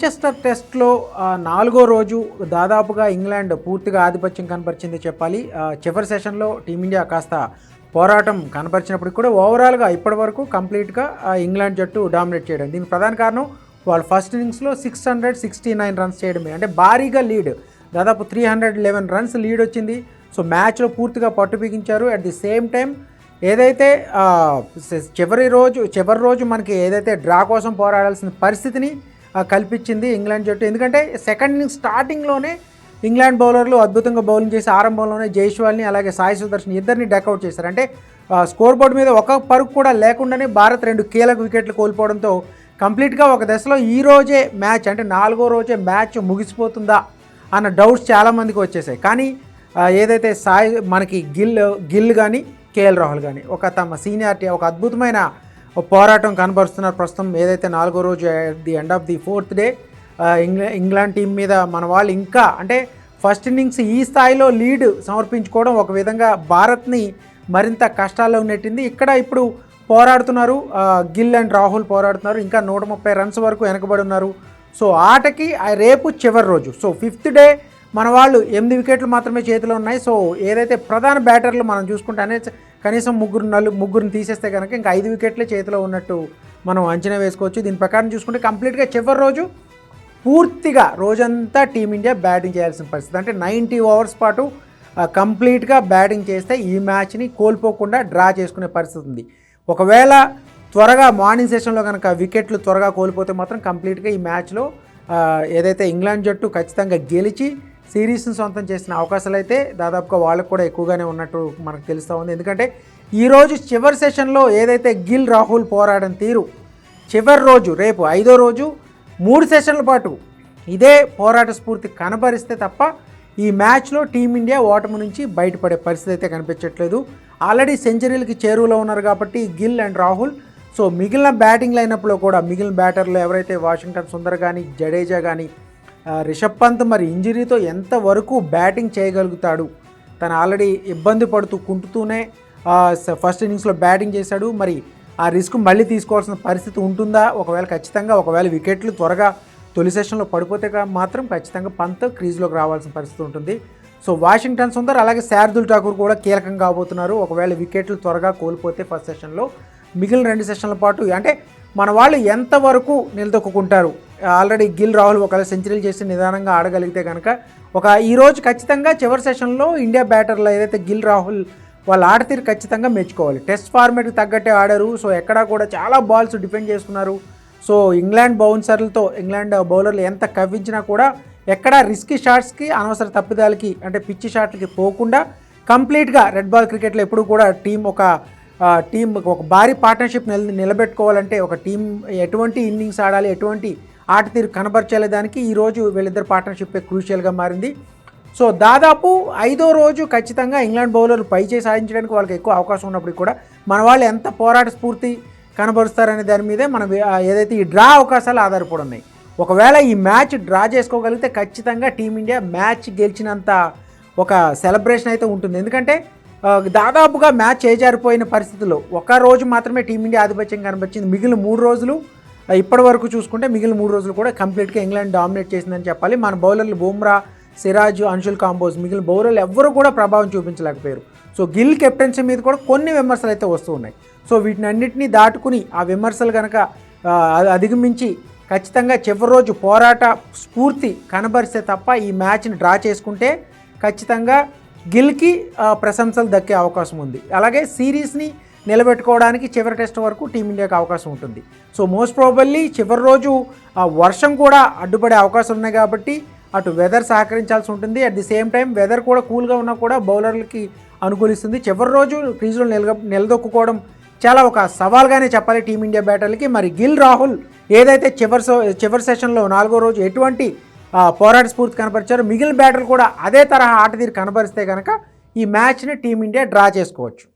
Manchester టెస్ట్లో నాలుగో రోజు దాదాపుగా ఇంగ్లాండ్ పూర్తిగా ఆధిపత్యం కనపరిచింది చెప్పాలి. చివరి సెషన్లో టీమిండియా కాస్త పోరాటం కనపరిచినప్పటికి కూడా ఓవరాల్గా ఇప్పటివరకు కంప్లీట్గా ఇంగ్లాండ్ జట్టు డామినేట్ చేయడం. దీనికి ప్రధాన కారణం వాళ్ళు ఫస్ట్ ఇన్నింగ్స్లో six hundred sixty nine runs చేయడమే అంటే భారీగా లీడ్. దాదాపు three hundred eleven runs lead వచ్చింది. సో మ్యాచ్లో పూర్తిగా పట్టు బిగించారు అట్ ది సేమ్ టైం ఏదైతే చివరి రోజు చివరి రోజు మనకి ఏదైతే డ్రా కోసం పోరాడాల్సిన పరిస్థితిని కల్పించింది ఇంగ్లాండ్ జట్టు. ఎందుకంటే సెకండ్ ఇన్నింగ్ స్టార్టింగ్లోనే ఇంగ్లాండ్ బౌలర్లు అద్భుతంగా బౌలింగ్ చేసి ఆరంభంలోనే జైష్వాల్ని అలాగే సాయి సుదర్శన్ ఇద్దరిని డెకౌట్ చేశారు. అంటే స్కోర్ బోర్డు మీద ఒక పరుగు కూడా లేకుండానే భారత్ రెండు కీలక వికెట్లు కోల్పోవడంతో కంప్లీట్గా ఒక దశలో ఈ రోజే మ్యాచ్ అంటే నాలుగో రోజే మ్యాచ్ ముగిసిపోతుందా అన్న డౌట్స్ చాలామందికి వచ్చేసాయి. కానీ ఏదైతే సాయి మనకి గిల్ గిల్ కానీ కేఎల్ రాహుల్ కానీ ఒక తమ సీనియారిటీ ఒక అద్భుతమైన పోరాటం కనబరుస్తున్నారు. ప్రస్తుతం ఏదైతే నాలుగో రోజు the end of the fourth day ఇంగ్లా England team మీద మన వాళ్ళు ఇంకా అంటే ఫస్ట్ ఇన్నింగ్స్ ఈ స్థాయిలో లీడ్ సమర్పించుకోవడం ఒక విధంగా భారత్ని మరింత కష్టాల్లో నెట్టింది. ఇక్కడ ఇప్పుడు పోరాడుతున్నారు గిల్ అండ్ రాహుల్ పోరాడుతున్నారు ఇంకా నూట ముప్పై రన్స్ వరకు వెనకబడి ఉన్నారు. సో ఆటకి ఆ రేపు చివరి రోజు. సో ఫిఫ్త్ డే మన వాళ్ళు ఎనిమిది వికెట్లు మాత్రమే చేతిలో ఉన్నాయి. సో ఏదైతే ప్రధాన బ్యాటర్లు మనం చూసుకుంటే అనే కనీసం ముగ్గురు నలు ముగ్గురిని తీసేస్తే కనుక ఇంకా ఐదు వికెట్లే చేతిలో ఉన్నట్టు మనం అంచనా వేసుకోవచ్చు. దీని ప్రకారం చూసుకుంటే కంప్లీట్గా చివరి రోజు పూర్తిగా రోజంతా టీమిండియా బ్యాటింగ్ చేయాల్సిన పరిస్థితి. అంటే నైంటీ ఓవర్స్ పాటు కంప్లీట్గా బ్యాటింగ్ చేస్తే ఈ మ్యాచ్ని కోల్పోకుండా డ్రా చేసుకునే పరిస్థితి ఉంది. ఒకవేళ త్వరగా మార్నింగ్ సెషన్లో కనుక వికెట్లు త్వరగా కోల్పోతే మాత్రం కంప్లీట్గా ఈ మ్యాచ్లో ఏదైతే ఇంగ్లాండ్ జట్టు ఖచ్చితంగా గెలిచి సిరీస్ను సొంతం చేసిన అవకాశాలు అయితే దాదాపుగా వాళ్ళకు కూడా ఎక్కువగానే ఉన్నట్టు మనకు తెలుస్తూ ఉంది. ఎందుకంటే ఈరోజు చివరి సెషన్లో ఏదైతే గిల్ రాహుల్ పోరాడని తీరు చివరి రోజు రేపు ఐదో రోజు మూడు సెషన్ల పాటు ఇదే పోరాట స్ఫూర్తి కనబరిస్తే తప్ప ఈ మ్యాచ్లో టీమిండియా ఓటమి నుంచి బయటపడే పరిస్థితి అయితే కనిపించట్లేదు. ఆల్రెడీ సెంచరీలకి చేరువలో ఉన్నారు కాబట్టి గిల్ అండ్ రాహుల్. సో మిగిలిన బ్యాటింగ్ లైనప్లో కూడా మిగిలిన బ్యాటర్లు ఎవరైతే వాషింగ్టన్ సుందర్ కానీ జడేజా కానీ రిషబ్ పంత్ మరి ఇంజరీతో ఎంతవరకు బ్యాటింగ్ చేయగలుగుతాడు? తను ఆల్రెడీ ఇబ్బంది పడుతూ కుంటుతూనే ఫస్ట్ ఇన్నింగ్స్లో బ్యాటింగ్ చేశాడు. మరి ఆ రిస్క్ మళ్ళీ తీసుకోవాల్సిన పరిస్థితి ఉంటుందా? ఒకవేళ ఖచ్చితంగా ఒకవేళ వికెట్లు త్వరగా తొలి సెషన్లో పడిపోతే మాత్రం ఖచ్చితంగా పంత్ క్రీజ్లోకి రావాల్సిన పరిస్థితి ఉంటుంది. సో వాషింగ్టన్ సుందర్ అలాగే శార్దుల్ ఠాకూర్ కూడా కీలకం కాబోతున్నారు. ఒకవేళ వికెట్లు త్వరగా కోల్పోతే ఫస్ట్ సెషన్లో. మిగిలిన రెండు సెషన్ల పాటు అంటే మన వాళ్ళు ఎంతవరకు నిలదొక్కుంటారు ఆల్రెడీ గిల్ రాహుల్ ఒకవేళ సెంచరీలు చేసి నిదానంగా ఆడగలిగితే కనుక ఒక ఈరోజు ఖచ్చితంగా చివరి సెషన్లో ఇండియా బ్యాటర్లో ఏదైతే గిల్ రాహుల్ వాళ్ళు ఆడతీరు ఖచ్చితంగా మెచ్చుకోవాలి. టెస్ట్ ఫార్మేట్కి తగ్గట్టే ఆడారు. సో ఎక్కడా కూడా చాలా బాల్స్ డిఫెండ్ చేసుకున్నారు. సో ఇంగ్లాండ్ బౌన్సర్లతో ఇంగ్లాండ్ బౌలర్లు ఎంత కవ్వించినా కూడా ఎక్కడా రిస్కీ షాట్స్కి అనవసర తప్పిదాలకి అంటే పిచ్చి షాట్లకి పోకుండా కంప్లీట్గా రెడ్ బాల్ క్రికెట్లో ఎప్పుడు కూడా టీం ఒక టీం ఒక భారీ పార్ట్నర్షిప్ నిలబెట్టుకోవాలంటే ఒక టీం ఎటువంటి ఇన్నింగ్స్ ఆడాలి ఎటువంటి ఆట తీరు కనబరచలేదానికి ఈరోజు వీళ్ళిద్దరు పార్ట్నర్షిప్ క్రూషియల్గా మారింది. సో దాదాపు ఐదో రోజు ఖచ్చితంగా ఇంగ్లాండ్ బౌలర్లు పై సాధించడానికి వాళ్ళకి ఎక్కువ అవకాశం ఉన్నప్పుడు కూడా మన వాళ్ళు ఎంత పోరాట స్ఫూర్తి కనబరుస్తారనే దాని మీదే మనం ఏదైతే ఈ డ్రా అవకాశాలు ఆధారపడి ఉన్నాయి. ఒకవేళ ఈ మ్యాచ్ డ్రా చేసుకోగలిగితే ఖచ్చితంగా టీమిండియా మ్యాచ్ గెలిచినంత ఒక సెలబ్రేషన్ అయితే ఉంటుంది. ఎందుకంటే దాదాపుగా మ్యాచ్ చేజారిపోయిన పరిస్థితుల్లో ఒక రోజు మాత్రమే టీమిండియా ఆధిపత్యం కనిపించింది మిగిలిన మూడు రోజులు ఇప్పటి వరకు చూసుకుంటే మిగిలిన మూడు రోజులు కూడా కంప్లీట్గా ఇంగ్లాండ్ డామినేట్ చేసిందని చెప్పాలి. మన బౌలర్లు బుమ్రా సిరాజ్ అంశుల్ కాంబోజ్ మిగిలిన బౌలర్లు ఎవ్వరూ కూడా ప్రభావం చూపించలేకపోయారు. సో గిల్ కెప్టెన్సీ మీద కూడా కొన్ని విమర్శలు అయితే వస్తూ ఉన్నాయి. సో వీటిని అన్నింటినీ దాటుకుని ఆ విమర్శలు కనుక అధిగమించి ఖచ్చితంగా చివరి రోజు పోరాట స్ఫూర్తి కనబరిస్తే తప్ప ఈ మ్యాచ్ని డ్రా చేసుకుంటే ఖచ్చితంగా గిల్కి ప్రశంసలు దక్కే అవకాశం ఉంది. అలాగే సిరీస్ని నిలబెట్టుకోవడానికి చివరి టెస్ట్ వరకు టీమిండియాకి అవకాశం ఉంటుంది. సో మోస్ట్ ప్రాబల్లీ చివరి రోజు ఆ వర్షం కూడా అడ్డుపడే అవకాశం ఉన్నాయి కాబట్టి అటు వెదర్ సహకరించాల్సి ఉంటుంది. At the same time weather కూడా కూల్గా ఉన్నా కూడా బౌలర్లకి అనుకూలిస్తుంది. చివరి రోజు క్రీజులు నిల నిలదొక్కుకోవడం చాలా ఒక సవాల్గానే చెప్పాలి టీమిండియా బ్యాటర్లకి. మరి గిల్ రాహుల్ ఏదైతే చివరి సో- చివరి సెషన్లో నాలుగో రోజు ఎటువంటి పోరాట స్ఫూర్తి కనపరిచారో మిగిలిన బ్యాటర్లు కూడా అదే తరహా ఆట తీరు కనబరిస్తే కనుక ఈ మ్యాచ్ని టీమిండియా డ్రా చేసుకోవచ్చు.